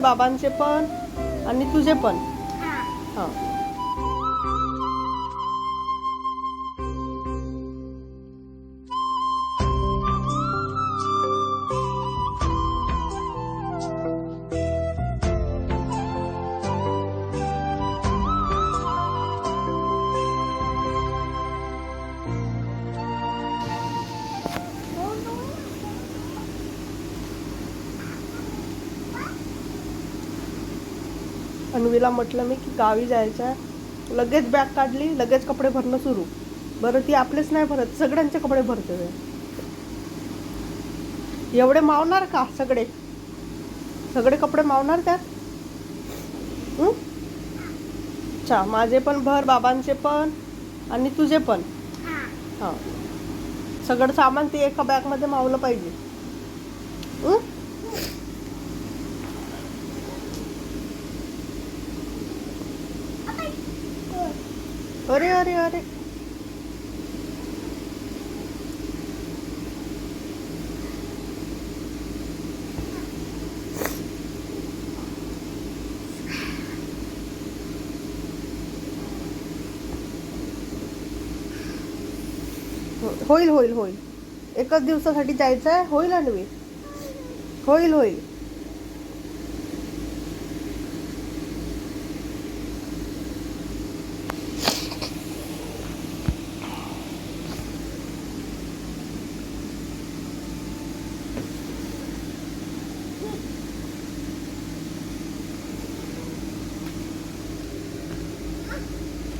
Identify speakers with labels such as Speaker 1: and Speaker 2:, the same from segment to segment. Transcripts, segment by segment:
Speaker 1: बाबांचे पण आणि तुझे पण. हां. अन्वीला म्हटलं मी की गावी जायचं आहे. लगेच बॅग काढली लगेच कपडे भरणं सुरू. बरं ती आपलेच नाही भरत सगळ्यांचे कपडे भरते एवढे मावणार का सगळे? सगळे कपडे मावणार त्यात? अच्छा माझे पण भर बाबांचे पण आणि तुझे पण? हां. सगळं सामान ते एका बॅगमध्ये मावलं पाहिजे. अरे अरे अरे. हो- होईल होईल होईल. एकच दिवसासाठी जायचं आहे होईल आणि मी होईल होईल.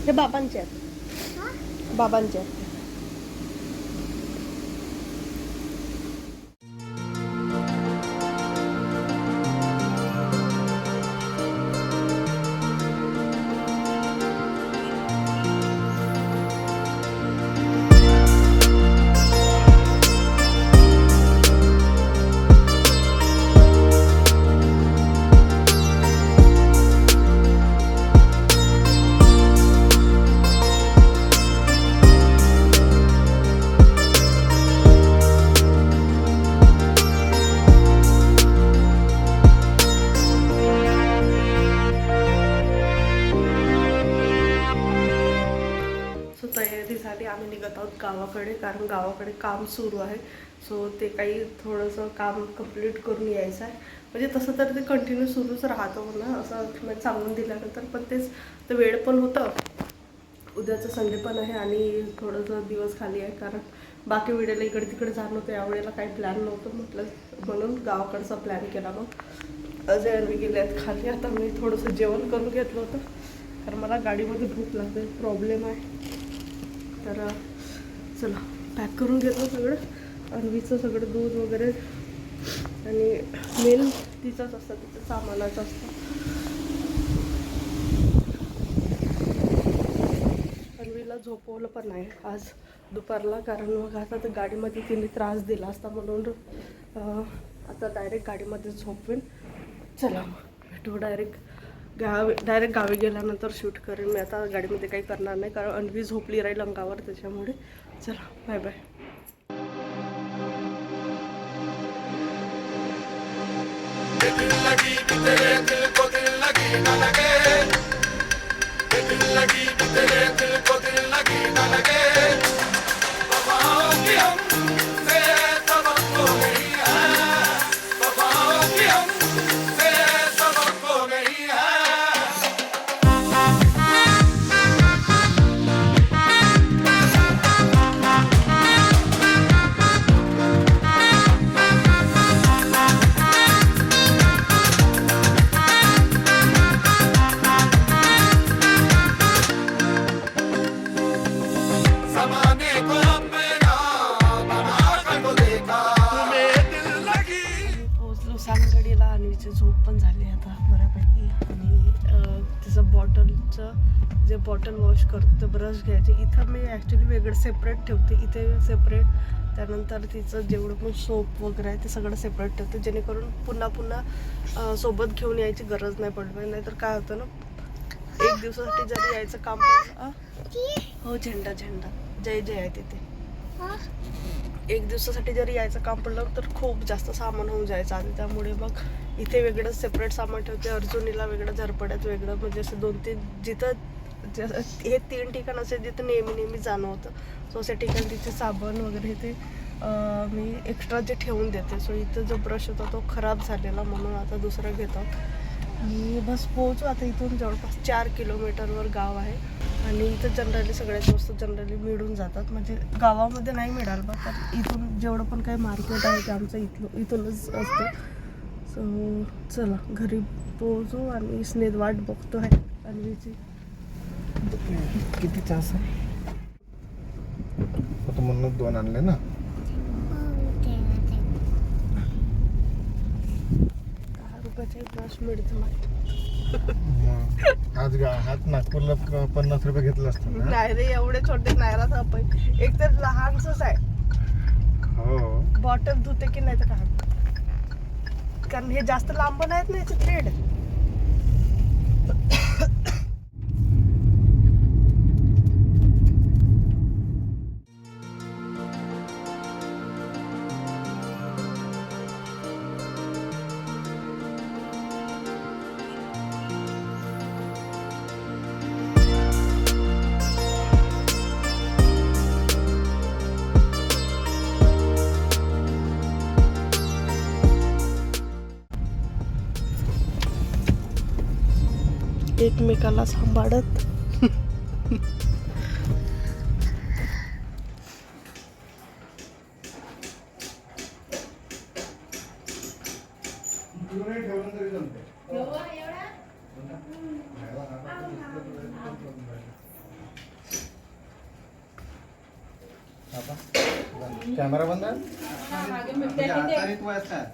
Speaker 1: हे बाबांचे आहेत बाबांचे आहेत गावाकडे कारण गावाकडे काम सुरू आहे. सो ते काही थोडंसं काम कंप्लीट करून यायचं आहे. म्हणजे तसं तर ते कंटिन्यू सुरूच राहतं म्हणा असं सांगून दिल्यानंतर. पण तेच ते वेळ पण होतं. उद्याचं संडे पण आहे आणि थोडंसं दिवस खाली आहे कारण बाकी वेळेला इकडे तिकडे जाणं होतं. यावेळेला काही प्लॅन नव्हतं म्हटलं म्हणून गावाकडचा प्लॅन केला मग. अजय आणि मी गेले आहेत खाली आता मी थोडंसं जेवण करून घेतलं होतं. कारण मला गाडीमध्ये भूक लागते प्रॉब्लेम आहे. तर चला पॅक करून घेतो सगळं. अरवीचं सगळं दूध वगैरे. आणि मेल तिचंच असतं तिचं सामानाचं असतं. अरवीला झोपवलं पण नाही आज दुपारला कारण मग आता तर गाडीमध्ये तिने त्रास दिला असता म्हणून आता डायरेक्ट गाडीमध्ये झोपवेन. चला मग भेटू डायरेक्ट गावी डायरेक्ट गावी गेल्यानंतर शूट करेन. मी आता गाडीमध्ये काही करणार नाही कारण अनवी झोपली राहील अंगावर त्याच्यामुळे. चला बाय बाय
Speaker 2: जमाने
Speaker 1: तिला अन्वीची झोप पण झाली आता बऱ्यापैकी. आणि तिचं बॉटलचं जे बॉटल वॉश करतो ब्रश घ्यायचे इथं मी ॲक्च्युली वेगळं सेपरेट ठेवते. इथे सेपरेट त्यानंतर तिचं जेवढं पण सोप वगैरे आहे ते सगळं सेपरेट ठेवते. जेणेकरून पुन्हा पुन्हा सोबत घेऊन यायची गरज नाही पडली म्हणजे नाहीतर काय होतं ना एक दिवसासाठी जरी यायचं काम पडलं हो झेंडा झेंडा. जय जय आहे तिथे. एक दिवसासाठी जरी यायचं काम पडलं तर खूप जास्त सामान होऊन जायचं आणि त्यामुळे मग इथे वेगळं सेपरेट सामान ठेवते. अर्जुनीला वेगळं झरपड्यात वेगळं. म्हणजे असं दोन तीन जिथं ज- हे तीन ठिकाण असे जिथं नेहमी नेहमी जाणं होतं सो असे ठिकाणी तिथे साबण वगैरे ते मी एक्स्ट्रा जे ठेवून देते. सो इथं जो ब्रश होता तो खराब झालेला म्हणून आता दुसरा घेतो. मी बस पोहोचू आता इथून जवळपास चार किलोमीटरवर गाव आहे. आणि इथं जनरली सगळ्याच वस्तू जनरली मिळून जातात. म्हणजे गावामध्ये नाही मिळाल बा तर इथून जेवढं पण काही मार्केट आहे ते आमचं इथलं इथूनच असतं. सो चला घरी पोहोचू आणि स्नेद वाट बघतो आहे. अन्वीची.
Speaker 3: किती तास आहे? म्हणून दोन आणले ना?
Speaker 1: दहा रुपयाचा ब्रश मिळतो मला.
Speaker 3: मग आज गा हात नागपूरला क- पन्नास रुपये घेतलं असतं ना?
Speaker 1: नाही रे एवढे छोटे राहत आपण एक तर लहानच आहे.
Speaker 3: हो.
Speaker 1: बॉटल धुते की नाही तर काय? कारण हे जास्त लांब नाहीत ना याचे थ्रेड एकमेकाला सांभाळत.
Speaker 3: कॅमेरा बंद आहे? म्हणजे वाजतात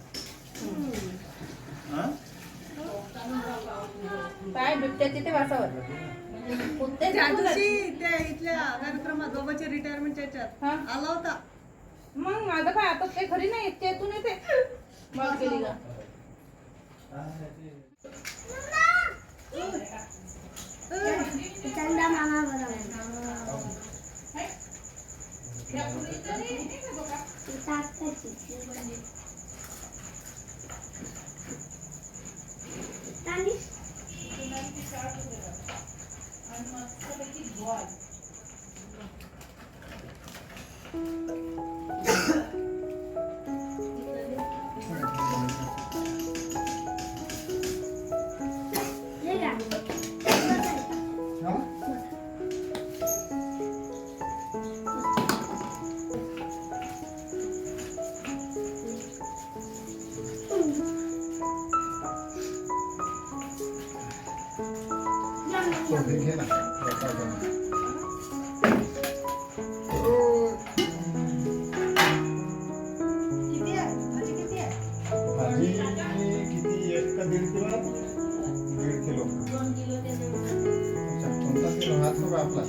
Speaker 4: काय बिबट्या तिथे वासावर? कुठे
Speaker 5: त्या दिवशी त्या इथल्या कार्यक्रमात बाबाच्या रिटायरमेंटच्या याच्यात.
Speaker 4: हा.
Speaker 5: आला होता.
Speaker 4: मग माझं काय आता ते घरी नाही येत त्यातून येते. मग केली का?
Speaker 3: तो हे घे ना भाजी किती एक का दीड किलो अच्छा कोणता किलो? हाच आपला.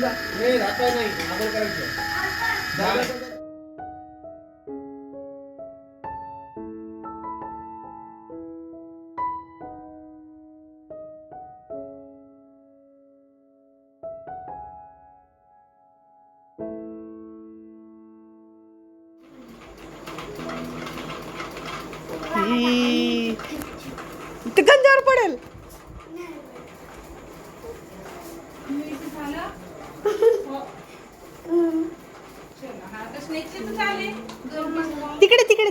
Speaker 3: जा नाही आता नाही आपण करायचं
Speaker 1: तिकडे तिकडे